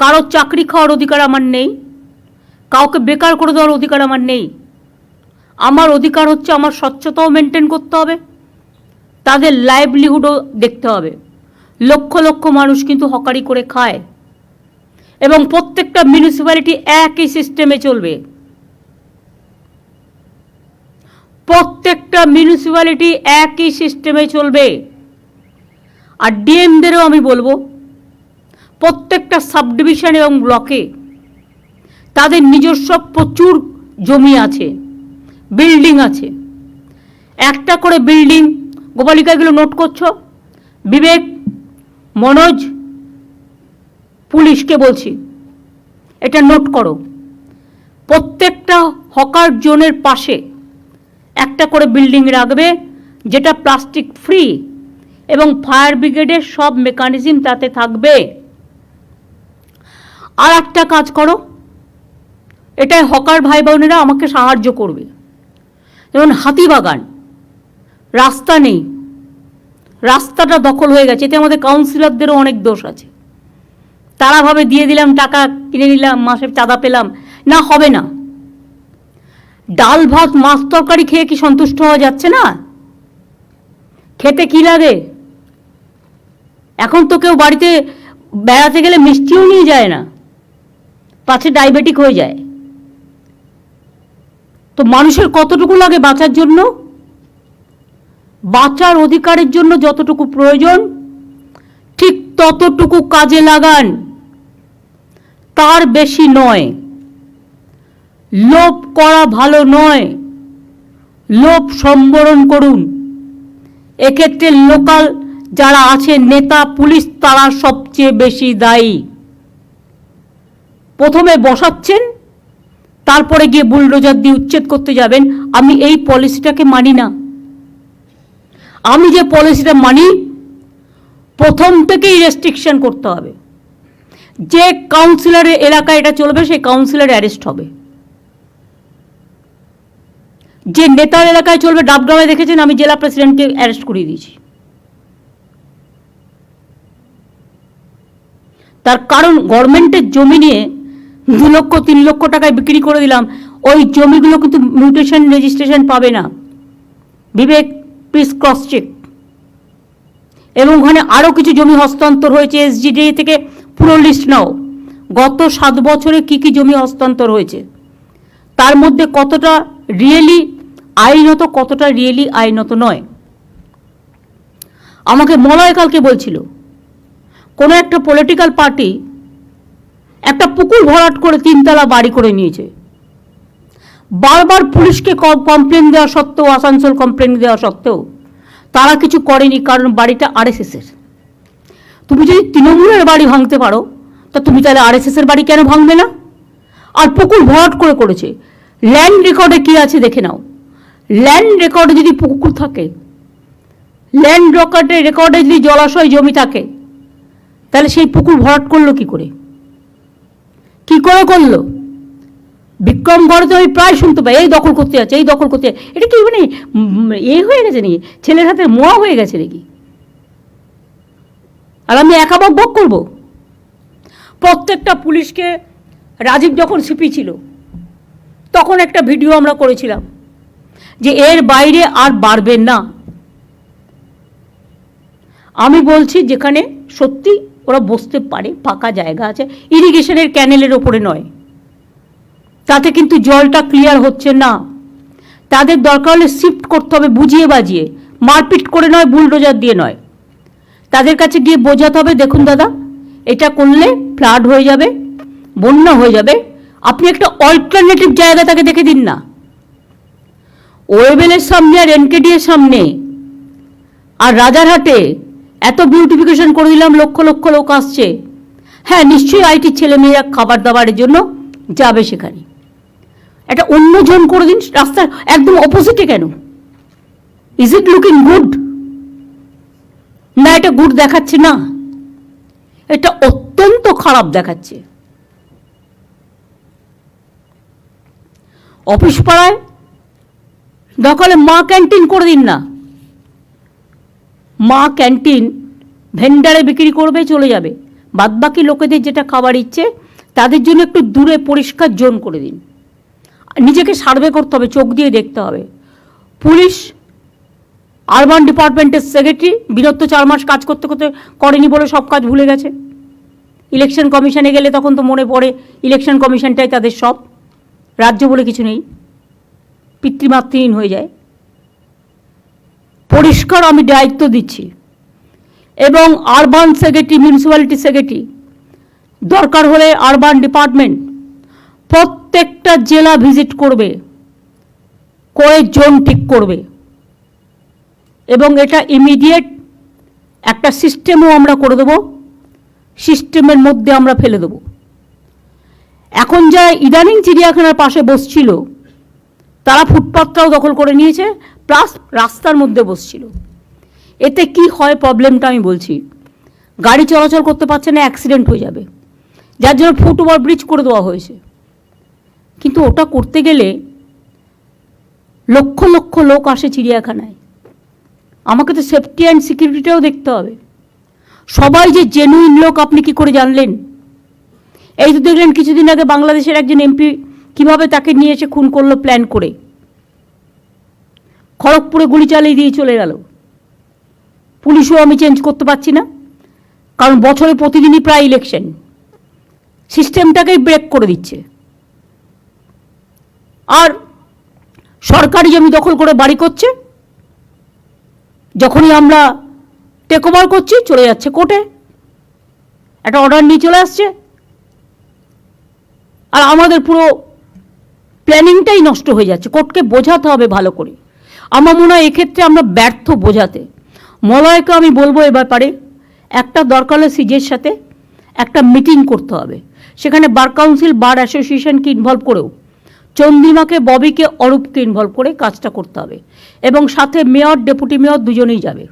কারোর চাকরি খাওয়ার অধিকার আমার নেই, কাউকে বেকার করে দেওয়ার অধিকার আমার নেই। আমার অধিকার হচ্ছে আমার স্বচ্ছতাও মেনটেন করতে হবে, তাদের লাইভলিহুডও দেখতে হবে। লক্ষ লক্ষ মানুষ কিন্তু হকারি করে খায় এবং প্রত্যেকটা মিউনিসিপ্যালিটি একই সিস্টেমে চলবে। প্রত্যেকটা মিউনিসিপ্যালিটি একই সিস্টেমে চলবে। আর ডিএমদেরও আমি বলব প্রত্যেকটা সাব ডিভিশন এবং ব্লকে তাদের নিজস্ব প্রচুর জমি আছে, বিল্ডিং আছে। একটা করে বিল্ডিং গোপালিকা এগুলো নোট করছ? বিবেক, মনোজ, পুলিশকে বলছি, এটা নোট করো। প্রত্যেকটা হকার জোনের পাশে একটা করে বিল্ডিং রাখবে, যেটা প্লাস্টিক ফ্রি এবং ফায়ার ব্রিগেডের সব মেকানিজম তাতে থাকবে। আর একটা কাজ করো। এটাই হকার ভাই বোনেরা আমাকে সাহায্য করবে। যেমন হাতিবাগান রাস্তা নেই। রাস্তাটা দখল হয়ে গেছে, এতে আমাদের কাউন্সিলরদেরও অনেক দোষ আছে। তারা ভাবে দিয়ে দিলাম, টাকা কিনে নিলাম, মাসে চাঁদা পেলাম, না হবে না। ডাল ভাত, মাছ তরকারি খেয়ে কি সন্তুষ্ট হওয়া যাচ্ছে না? খেতে কি লাগে? এখন তো কেউ বাড়িতে বেড়াতে গেলে মিষ্টিও নিয়ে যায় না। পাছে ডায়াবেটিক হয়ে যায়। তো মানুষের কতটুকু লাগে বাঁচার জন্য? বাঁচার অধিকারের জন্য যতটুকু প্রয়োজন, ঠিক ততটুকু কাজে লাগান। তার বেশি নয়। লোভ করা ভালো নয়। লোভ সম্বরণ করুন। এক্ষেত্রে লোকাল যারা আছে, নেতা, পুলিশ, তারা সবচেয়ে বেশি দায়ী। প্রথমে বসাচ্ছেন, তারপরে গিয়ে বুলডোজার দিয়ে উচ্ছেদ করতে যাবেন। আমি এই পলিসিটাকে মানি না। আমি যে পলিসিটা মানি, প্রথম থেকেই রেস্ট্রিকশন করতে হবে। যে কাউন্সিলরের এলাকায় এটা চলবে, সেই কাউন্সিলর অ্যারেস্ট হবে। যে নেতার এলাকায় চলবে ডাবগ্রামে দেখেছেন, আমি জেলা প্রেসিডেন্টকে অ্যারেস্ট করিয়ে দিয়েছি। তার কারণ গভর্নমেন্টের জমি নিয়ে দু লক্ষ, তিন লক্ষ টাকায় বিক্রি করে দিলাম। ওই জমিগুলো কিন্তু মিউটেশন রেজিস্ট্রেশন পাবে না। বিবেক প্লিজ ক্রস চেক এবং ওখানে আরও কিছু জমি হস্তান্তর হয়েছে এসজিডি থেকে পুরো লিস্ট নাও। গত সাত বছরে কি কি জমি হস্তান্তর হয়েছে? তার মধ্যে কতটা রিয়েলি আইনত, কতটা রিয়েলি আইনত নয়। আমাকে মলয় কালকে বলছিল। কোনো একটা পলিটিক্যাল পার্টি একটা পুকুর ভরাট করে তিনতলা বাড়ি করে নিয়েছে। বারবার পুলিশকে কমপ্লেন দেওয়া সত্ত্বেও, আসানসোল কমপ্লেন দেওয়া সত্ত্বেও তারা কিছু করেনি, কারণ বাড়িটা আরএসএসের। তুমি যদি তৃণমূলের বাড়ি ভাঙতে পারো, তা তুমি তাহলে আরএসএসের বাড়ি কেন ভাঙবে না? আর পুকুর ভরাট করে করেছে। ল্যান্ড রেকর্ডে কি আছে দেখে নাও। ল্যান্ড রেকর্ডে যদি পুকুর থাকে ল্যান্ড রেকর্ডে রেকর্ডে যদি জলাশয় জমি থাকে, তাহলে সেই পুকুর ভরাট করল কি করে? কি করে করল? বিক্রমগড়ে তো আমি প্রায় শুনতে পাই এই দখল করতে যাচ্ছে, এই দখল করতে এটা কি মানে এ হয়ে গেছে নাকি? ছেলের হাতে মোয়া হয়ে গেছে নাকি? আর আমি একা বক বক করব? প্রত্যেকটা পুলিশকে রাজীব যখন সিপি ছিল, তখন একটা ভিডিও আমরা করেছিলাম যে এর বাইরে আর বাড়বেন না। আমি বলছি যেখানে সত্যি ওরা বসতে পারে, ফাঁকা জায়গা আছে। ইরিগেশনের ক্যানেলের ওপরে নয়। তাতে কিন্তু জলটা ক্লিয়ার হচ্ছে না। তাদের দরকার হলে শিফট করতে হবে বুঝিয়ে বাজিয়ে। মারপিট করে নয় বুলডোজার দিয়ে নয়। তাদের কাছে গিয়ে বোঝাতে হবে, দেখুন দাদা, এটা করলে ফ্লাড হয়ে যাবে, বন্যা হয়ে যাবে। আপনি একটা অল্টারনেটিভ জায়গা তাকে দেখে দিন না। ওয়েবেলের সামনে আর এনকেডি এর সামনে। আর রাজারহাটে এত বিউটিফিকেশন করে দিলাম, লক্ষ লক্ষ লোক আসছে। হ্যাঁ নিশ্চয়ই আইটির ছেলে মেয়েরা খাবার দাবারের জন্য যাবে সেখানে। একটা অন্য জন করে দিন, রাস্তার একদম অপোজিটে কেন? ইজ ইট লুকিং গুড না, এটা গুড দেখাচ্ছে না। এটা অত্যন্ত খারাপ দেখাচ্ছে। অফিস পাড়ায় দখলে মা ক্যান্টিন করে দিন না। মা ক্যান্টিন, ভেন্ডারে বিক্রি করবে, চলে যাবে। বাদবাকি লোকেদের যেটা খাবার ইচ্ছে, তাদের জন্য একটু দূরে পরিষ্কার জোন করে দিন। নিজেকে সার্ভে করতে হবে, চোখ দিয়ে দেখতে হবে। পুলিশ, আরবান ডিপার্টমেন্টের সেক্রেটারি বিরত চার মাস কাজ করতে করতে করেনি বলে সব কাজ ভুলে গেছে। ইলেকশন কমিশনে গেলে তখন তো মনে পড়ে, ইলেকশন কমিশনটাই তাদের সব। রাজ্য বলে কিছু নেই। পিতৃমাতৃহীন হয়ে যায়। পরিষ্কার আমি দায়িত্ব দিচ্ছি। এবং আরবান সেক্রেটারি মিউনিসিপ্যালিটি সেক্রেটারি দরকার হলে আরবান ডিপার্টমেন্ট প্রত্যেকটা জেলা ভিজিট করবে করে জোন ঠিক করবে। এবং এটা ইমিডিয়েট একটা সিস্টেমও আমরা করে দেবো সিস্টেমের মধ্যে আমরা ফেলে দেবো। এখন যা ইদানিং চিড়িয়াখানার পাশে বসছিল তারা ফুটপাথটাও দখল করে নিয়েছে প্লাস রাস্তার মধ্যে বসছিল। এতে কি হয় প্রবলেমটা আমি বলছি। গাড়ি চলাচল করতে পারছে না অ্যাক্সিডেন্ট হয়ে যাবে। যার জন্য ফুট ওভার ব্রিজ করে দেওয়া হয়েছে। কিন্তু ওটা করতে গেলে লক্ষ লক্ষ লোক আসে চিড়িয়াখানায়। আমাকে তো সেফটি অ্যান্ড সিকিউরিটিটাও দেখতে হবে। সবাই যে জেনুইন লোক, আপনি কি করে জানলেন? এই তো দেখলেন, কিছুদিন আগে বাংলাদেশের একজন এমপি কীভাবে তাকে নিয়ে এসে খুন করল প্ল্যান করে? খড়গপুরে গুলি চালিয়ে দিয়ে চলে গেল। পুলিশও আমি চেঞ্জ করতে পারছি না, কারণ বছরে প্রতিদিনই প্রায় ইলেকশন সিস্টেমটাকেই ব্রেক করে দিচ্ছে। আর সরকারি জমি দখল করে বাড়ি করছে, যখনই আমরা টেক ওভার করছি, চলে যাচ্ছে কোর্টে একটা অর্ডার নিয়ে চলে আসছে। আর আমাদের পুরো প্ল্যানিংটাই নষ্ট হয়ে যাচ্ছে। কোর্টকে বোঝাতে হবে ভালো করে। আমার মনে হয় এক্ষেত্রে আমরা ব্যর্থ বোঝাতে। মলয়কে আমি বলব এ ব্যাপারে, একটা দরকার হলে সিজের সাথে একটা মিটিং করতে হবে। সেখানে বার কাউন্সিল, বার অ্যাসোসিয়েশনকে ইনভলভ করেও, চন্দ্রিমাকে, ববিকে, অরূপকে ইনভলভ করে কাজটা করতে হবে। এবং সাথে মেয়র, ডেপুটি মেয়র দুজনেই যাবে।